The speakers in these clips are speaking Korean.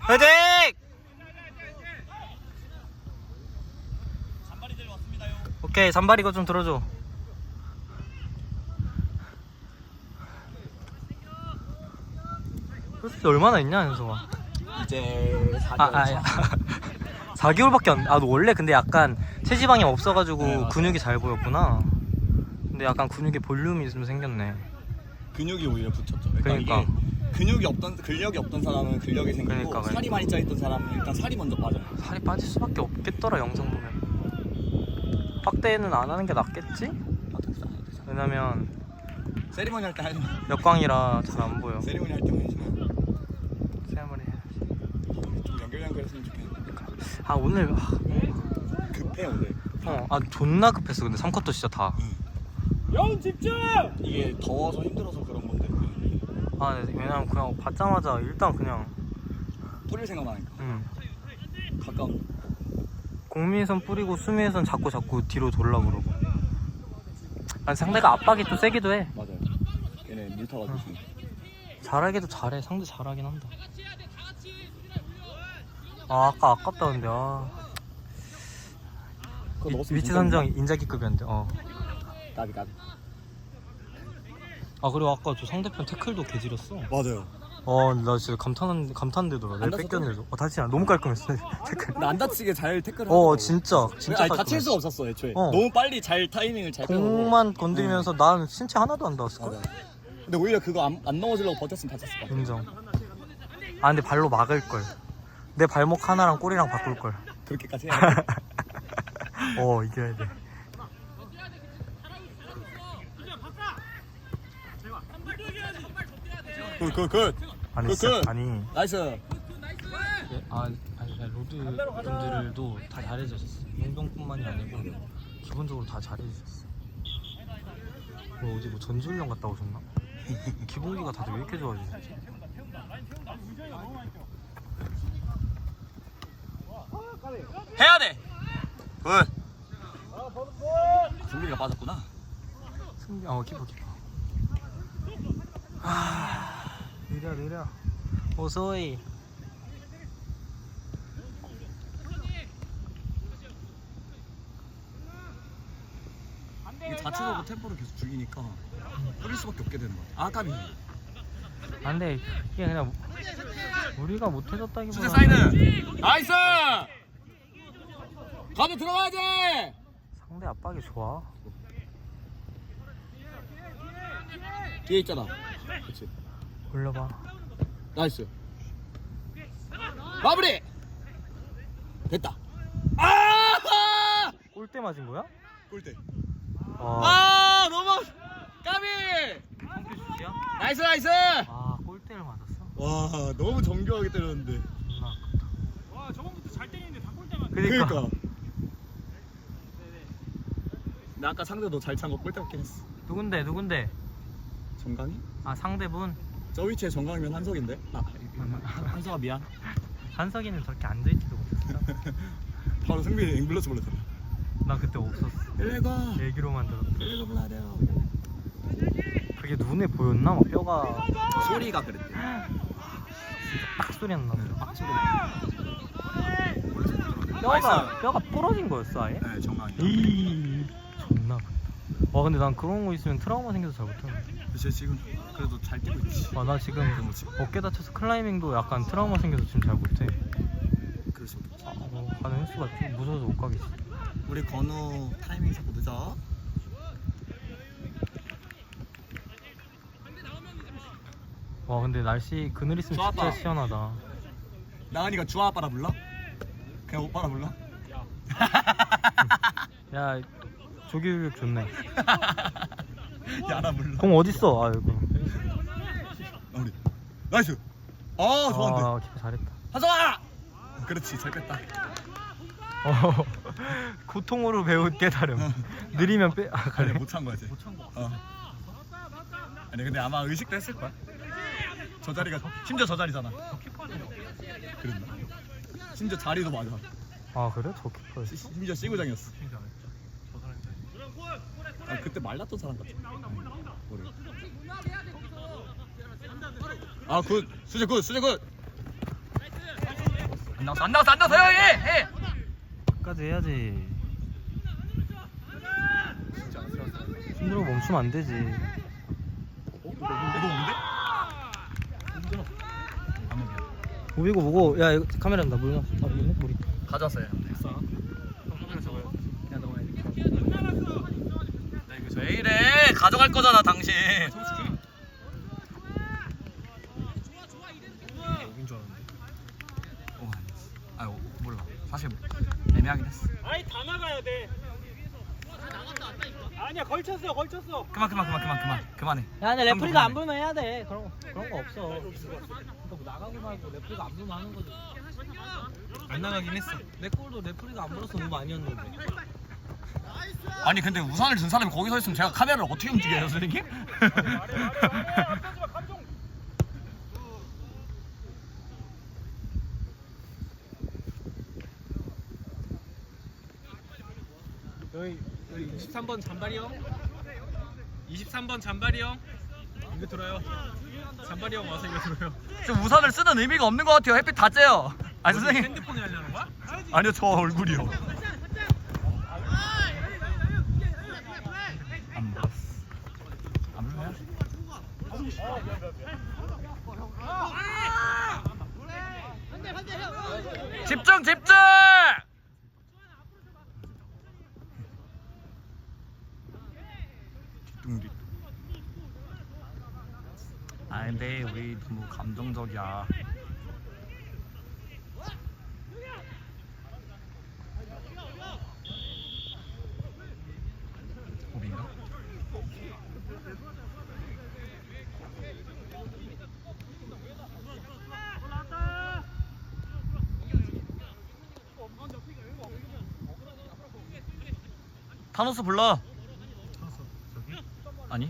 화이팅! 오케이 잔발 이거 좀 들어줘 솔직히 얼마나 있냐 현성아 이제 4개월 아, 아, 야. 4개월밖에 안, 아, 너 원래 근데 약간 체지방이 없어가지고 네. 근육이 잘 보였구나. 근데 약간 근육에 볼륨이 좀 생겼네. 근육이 오히려 붙였죠. 그러니까, 그러니까. 이게 근육이 없던 근력이 없던 사람은 근력이 생기고 그러니까, 그러니까. 살이 많이 쪄 있던 사람은 일단 살이 먼저 빠져요. 살이 빠질 수밖에 없겠더라, 영상 보면. 확대는 안 하는 게 낫겠지? 왜냐면 세리머니 할 때 하지 마. 역광이라 잘 안 보여. 세리머니 할 때만 하지 마. 세아머리 해야지. 좀 연결 연결했으면 좋겠는데. 아, 오늘, 아, 급해 오늘. 어, 아, 존나 급했어. 근데 3쿼터 진짜 다. 이게 더워서 힘들어서 그런 건데 아, 왜냐면 그냥 받자마자 일단 그냥, 뿌릴 생각만 하니까 음. 가까운. 공미선 뿌리고 수미에선 자꾸 자꾸 뒤로 돌라 그러고. 아니, 상대가 압박이 또 세기도 해. 맞아요. 얘네 물 타가지고. 잘하기도 잘해. 상대 잘하긴 한다. 아, 아까 아깝다 근데. 아. 그거 넣었으면 위치 진짜 선정 인자기급이었는데. 어. 까비 까비. 아 그리고 아까 저 상대편 태클도 개지렸어. 맞아요. 어, 나 진짜 감탄 감탄되더라. 내안 다쳤어? 뺏겼는데도. 어, 다시 안. 너무 깔끔했어. 태클. 근데 안 다치게 잘 태클을. 어, 하더라고. 진짜 진짜 아니. 다칠 수 없었어 애초에. 어. 너무 빨리 잘 타이밍을 잘 빼고. 공만 건드리면서 난 신체 하나도 안 닿았을 걸. 맞아. 근데 오히려 그거 안, 안 넘어지려고 버텼으면 다쳤을 것 같아. 인정. 아 근데 발로 막을 걸. 내 발목 하나랑 꼬리랑 바꿀 걸. 그렇게까지 해야 돼. 어 이겨야 돼. 굿, 굿, 굿. 아니 그, 진짜 그. 아니. 나이스. 아, 아니 아니, 로드 분들도 다 잘해주셨어. 용병뿐만이 아니고 기본적으로 다 잘해주셨어. 뭐 어디 뭐 전지훈련 갔다 오셨나? 기본기가 다들 왜 이렇게 좋아지지? 해야 돼. 굿. 준비가 빠졌구나. 승리, 어 키퍼 키퍼. 아, 느려 느려. 어서이. 이게 자체적으로 템포를 계속 죽이니까 뿌릴 수밖에 없게 되는 거야. 아, 까비. 안돼 이게 그냥 우리가 못해줬다기보다 사이드. 나이스. 가드 들어가야지. 상대 압박이 좋아. 뒤에 있잖아. 그렇지. 올려봐. 나이스. 마무리. 됐다. 아! 골대 맞은 거야? 골대. 와. 아, 너무 까비. 야 나이스 나이스. 아 골대를 맞았어. 와, 너무 정교하게 때렸는데. 존나 아깝다. 와 저번부터 잘 때리는데 다 골대만 그니까. 그러니까. 나 아까 상대 너 잘 찬 거 골대 맞긴 했어. 누군데 누군데? 정강이? 아 상대분 저 위치에 정강이면 한석인데? 아, 한석아 미안. 한석이는 저렇게 앉아있지도 못했어. 바로 승빈이 앵글러스 불렀잖아. 나 그때 없었어. 일과 얘기로만 들었어. 일과 불러야 그게 눈에 보였나? 막 뼈가 소리가 그랬대. 딱 소리 안 나서. 막 소리. 뼈가 뼈가 부러진 거였어 아예? 네, 정강이. 이 존나. 와 근데 난 그런 거 있으면 트라우마 생겨서 잘 못하는데. 쟤 지금 그래도 잘 뛰고 있지. 와나 지금. 어깨 다쳐서 클라이밍도 약간 트라우마 생겨서 지금 잘 못해. 그래서 아, 어, 가는 횟수가 좀 무서워서 못 가겠어. 우리 건우 타이밍 자꾸 늦어. 와 근데 날씨 그늘 있으면 진짜 좋았다. 시원하다. 나은이가 주아 아빠라 불러? 그냥 오빠라 불러? 야 조교육 좋네. 야라 불러. 공 어딨어? 아 이거. 우리 나이스. 아 좋았는데. 아 기분 잘했다. 한성아. 그렇지 잘 뺐다. 어, 고통으로 배운 깨달음. 느리면 빼. 아 그래 그래. 못찬 거지. 못찬 거. 어. 아니 근데 아마 의식도 했을 거야. 저 자리가 심지어 저 자리잖아. 그랬나? 심지어 자리도 맞아. 아 그래? 저 키퍼. 시- 심지어 시구장이었어. 아 그때 말랐던 사람 같아. 머리. 아 굿. 수재 굿 수재 굿. 안 나왔어 안 나왔어 안 나왔어. 해 해! 끝까지 해야지. 힘들어 멈추면 안 되지. 이거 뭔데? 우비고 뭐고. 야 이거 카메라 나 물, 나? 물, 있네? 물 있다 가져왔어요 왜 이래. 가져갈 거잖아 당신. 여긴 줄 알았는데 어, 아유 몰라. 사실 애매하긴 했어. 아이 다 나가야 돼. 아니야 걸쳤어 걸쳤어. 그만 그만 그만 그만 그만. 그만해. 야 근데 레프리가 안. 불면 해야 돼. 그런 거 그런 거 없어. 그러니까 뭐 나가고 말고 레프리가 안 불면 하는 거지. 안 나가긴 했어. 내 골도 레프리가 안 불어서 너무 아니었는데 아니 근데 우산을 든 사람이 거기 서 있으면 제가 카메라를 어떻게 움직여요 선생님? 여기 여기 23번 잔바리 형. 23번 잔바리 형. 이거 들어요. 잔바리 형 와서 이거 들어요. 좀 우산을 쓰는 의미가 없는 것 같아요 햇빛 다 쬐요 아니 선생님 핸드폰에 하려는 거야? 아니요 저 얼굴이요 안 물었어 안 물어야지 집중 집중! 아 근데 우리 너무 감정적이야 타노스 불러. 아니?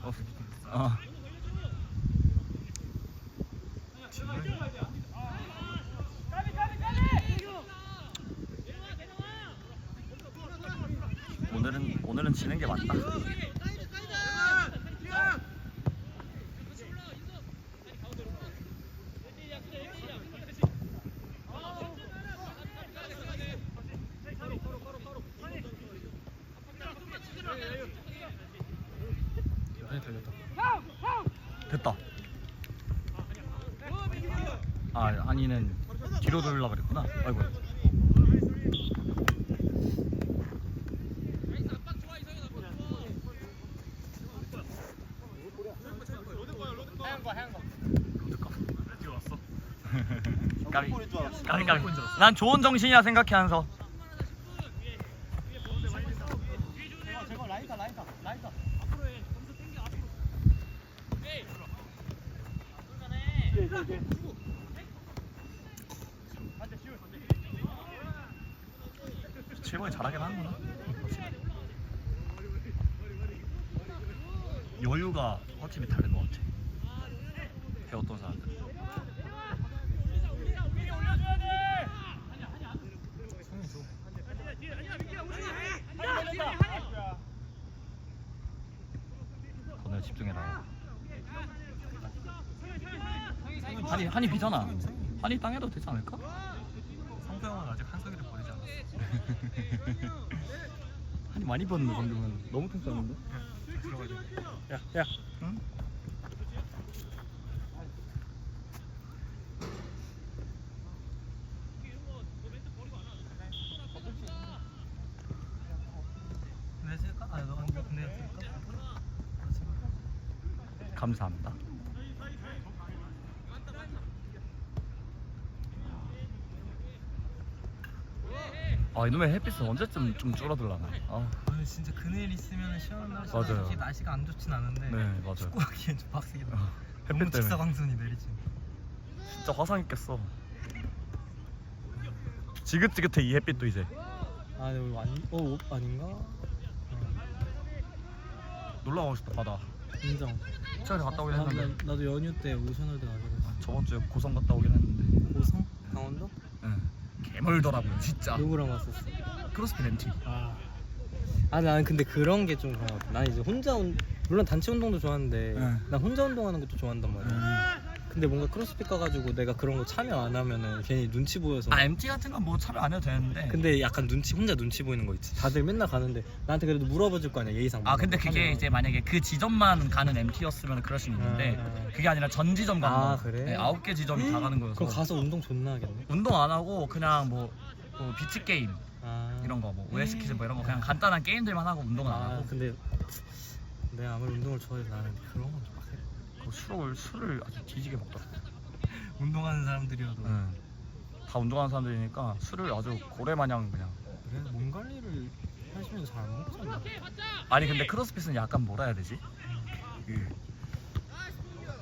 어. 어. 오늘은 오늘은 지는 게 맞다. 됐다. 아, 아니는 뒤로 돌려고 그랬구나. 아이고. 까비. 까비 까비. 난 좋은 정신이야 생각해 한서 최고에 잘하긴 하는구나 여유가 확실히 다른 것 같아 배웠던 사람들 오늘 집중해라 한이 한이 비잖아 한이 땅에도 되지 않을까? 성표 형은 아직 한석이를 버리지 않았어 한이 많이 봤는데 방금은 너무 튼튼한데? 들어가야 야야 응? 근데 쓸까? 아니 너 근데 근데 쓸까? 감사합니다. 아 이놈의 햇빛은 언제쯤 좀 줄어들라나? 아, 오늘 진짜 그늘 있으면 시원한 날씨다 맞아요. 솔직히 날씨가 안 좋진 않은데 네 맞아요. 축구하기엔 좀 빡세긴 해 어, 너무 햇빛 때문에 직사광선이 내리지 진짜 화상 있겠어. 지긋지긋해 이 햇빛도 이제 아 근데 우리 아니, 어 옷 아닌가? 어, 놀러 가고 싶다 바다. 인정 최근에 갔다 오긴 나, 했는데 나, 나도 연휴 때 오션월드 가기로 했어 저번 주에 고성 갔다 오긴 했는데 고성? 강원도? 응. 개멀더라고요 진짜. 누구랑 갔었어? 크로스핏 MT. 아 아 나는 근데 그런 게좀 같아. 난 이제 혼자 운 물론 단체 운동도 좋아하는데 응. 난 혼자 운동하는 것도 좋아한단 말이야. 근데 뭔가 크로스핏 가가지고 내가 그런 거 참여 안 하면은 괜히 눈치 보여서. 아 MT 같은 건 뭐 참여 안 해도 되는데 근데 약간 눈치 혼자 눈치 보이는 거 있지. 다들 맨날 가는데 나한테 그래도 물어봐 줄 거 아니야 예의상. 아 근데. 그게 참여. 이제 만약에 그 지점만 가는 MT였으면 그럴 수 있는데 아, 아. 그게 아니라 전 지점 가는 아, 거. 그래? 네, 아홉 개 지점이 다 가는 거여서 그럼 가서 운동 존나 하겠네. 운동 안 하고 그냥 뭐, 뭐 비치 게임 아 이런 거뭐 OS 퀴즈 뭐 이런 거 그냥 간단한 게임들만 하고 운동은 안아 하고 근데 내가 아무리 운동을 좋아해도 나는 그런 건좀 빡세. 그 술을 술을 아주 뒤지게 먹더라. 운동하는 사람들이어도 응. 다 운동하는 사람들이니까 술을 아주 고래 마냥 그냥. 그래 몸 관리를 하시면 잘 안 먹잖아. 아니 근데 크로스핏은 약간 뭐라 해야 되지? 그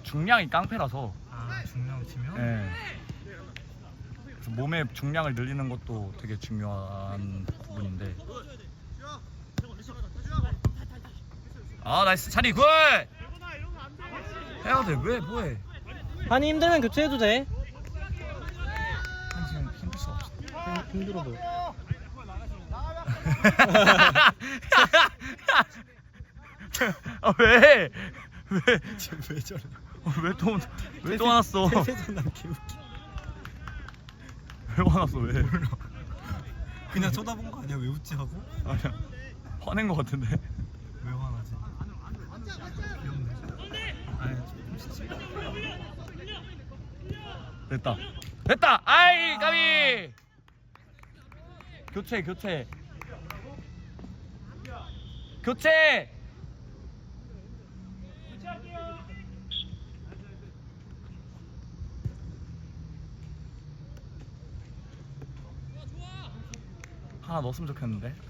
중량이 깡패라서 아 중량 치면? 예. 그래서 몸의 중량을 늘리는 것도 되게 중요한 부분인데. 아 나이스 자리 굿. 해야 돼 왜 뭐해? 아니 힘들면 교체해도 돼. 한 지금 힘들 수 없어. 힘, 힘들어 보여. 아 왜? 왜? 왜 저래? 왜또왜또 화났어? 세상 난 개웃기. 왜 화났어 왜? 그냥 쳐다본 거 아니야? 왜 웃지 하고? 아니야 화낸 거 같은데. 왜 화나지? 귀엽네. 아니 좀 진짜. 됐다. 됐다. 아이 까비. 교체 교체. 교체. 하나 넣었으면 좋겠는데.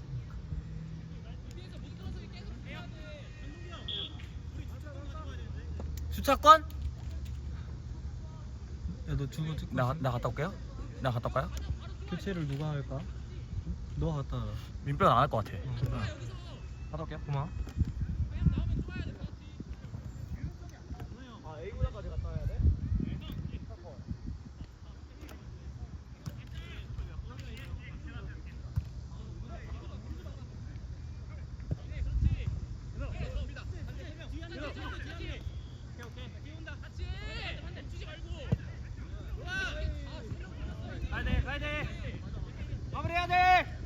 주차권? 야너 주거 찍고 나? 나 갔다 올게요. 나 갔다 올까요? 교체를 누가 할까? 너 갔다 와라. 민뼈는 안할 것 같아. 응. 갔다 올게요. 고마워. 가야 돼 가야 돼 마무리해야 돼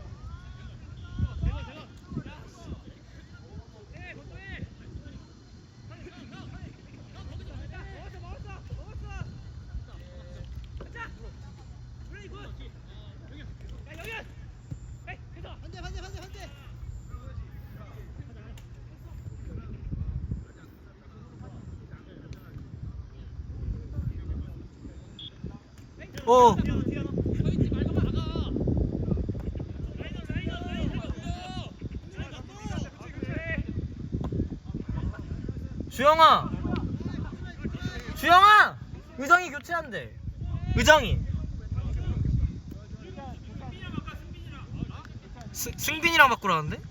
어. 주영아. 주영아. 의정이 교체한대. 의정이. 스, 승빈이랑 바꾸라는데?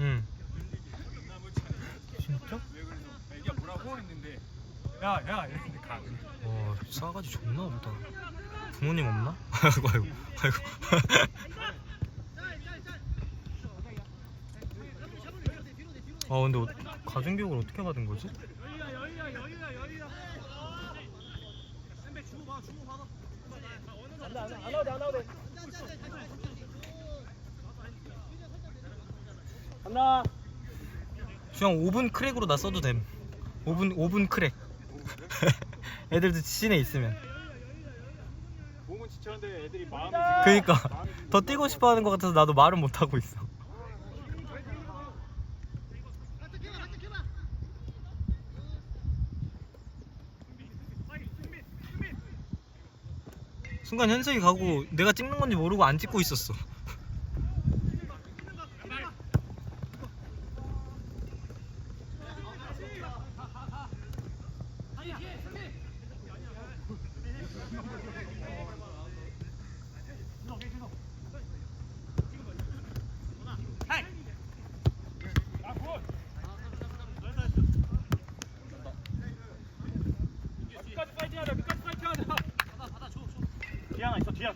응. 진짜? 애기가 뭐라고 했는데 야야 이랬는데 가 와 싸가지 존나 없다 부모님 없나? 아이고 아이고 아이고. 아 근데 어, 가정교육을 어떻게 받은 거지? 간다 주영 5분 크랙으로 나 써도 됨. 5분 5분 크랙. 애들도 지신에 있으면 지쳤는데 애들이 마음이 그니까 더 뛰고 싶어 하는 것 같아서 나도 말은 못 하고 있어. 순간 현석이 가고 내가 찍는 건지 모르고 안 찍고 있었어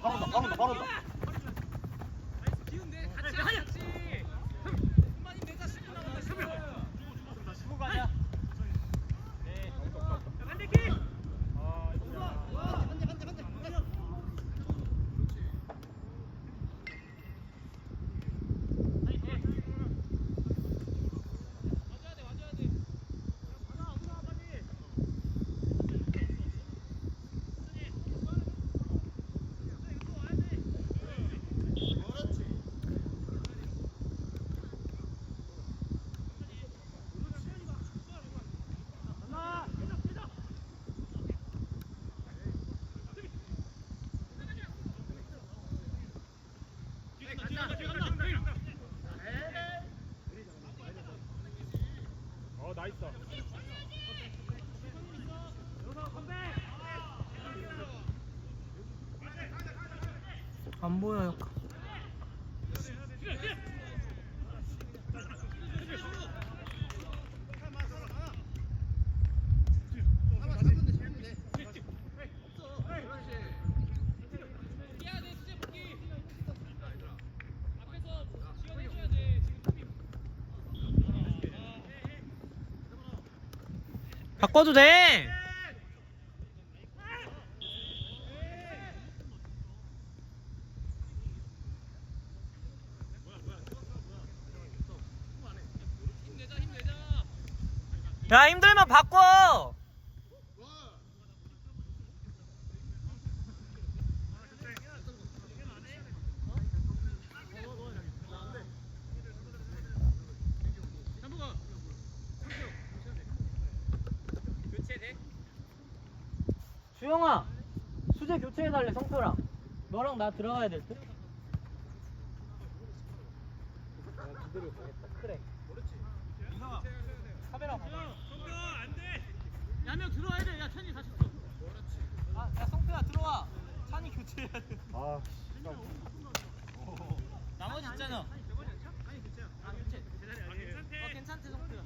바로 온다 바로 온다 바로 온다 어 나이스 안 보여요. 바꿔도 돼. 야 힘들면 바꿔. 주영아 수제 교체해달래 성표랑 너랑 나 들어가야 될 듯? 그래 카메라 봐봐. 야명 들어와야 돼 야 찬이 다시 아, 야 성표야 들어와. 찬이 교체해야 돼. 아 나머지 있잖아. 아 교체 어 괜찮대 성표야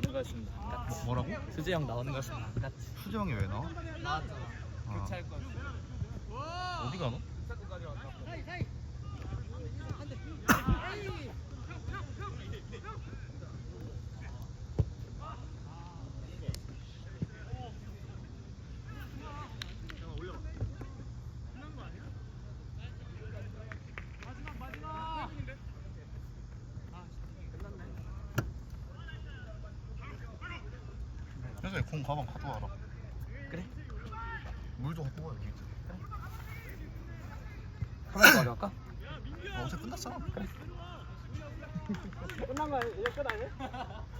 나오는 갔지 뭐, 뭐라고? 수재 형 나오는 거였으면 안 갔지 수정이 왜 나와? 나왔잖아 아. 교체할 거 어디 가노? 그래서 공 가방 가져와라. 그래? 물도 갖고 와 여기. 카메라 가져갈까? 어, 어제 끝났잖아. 끝난 거 아니야? 이제 끝 아니야?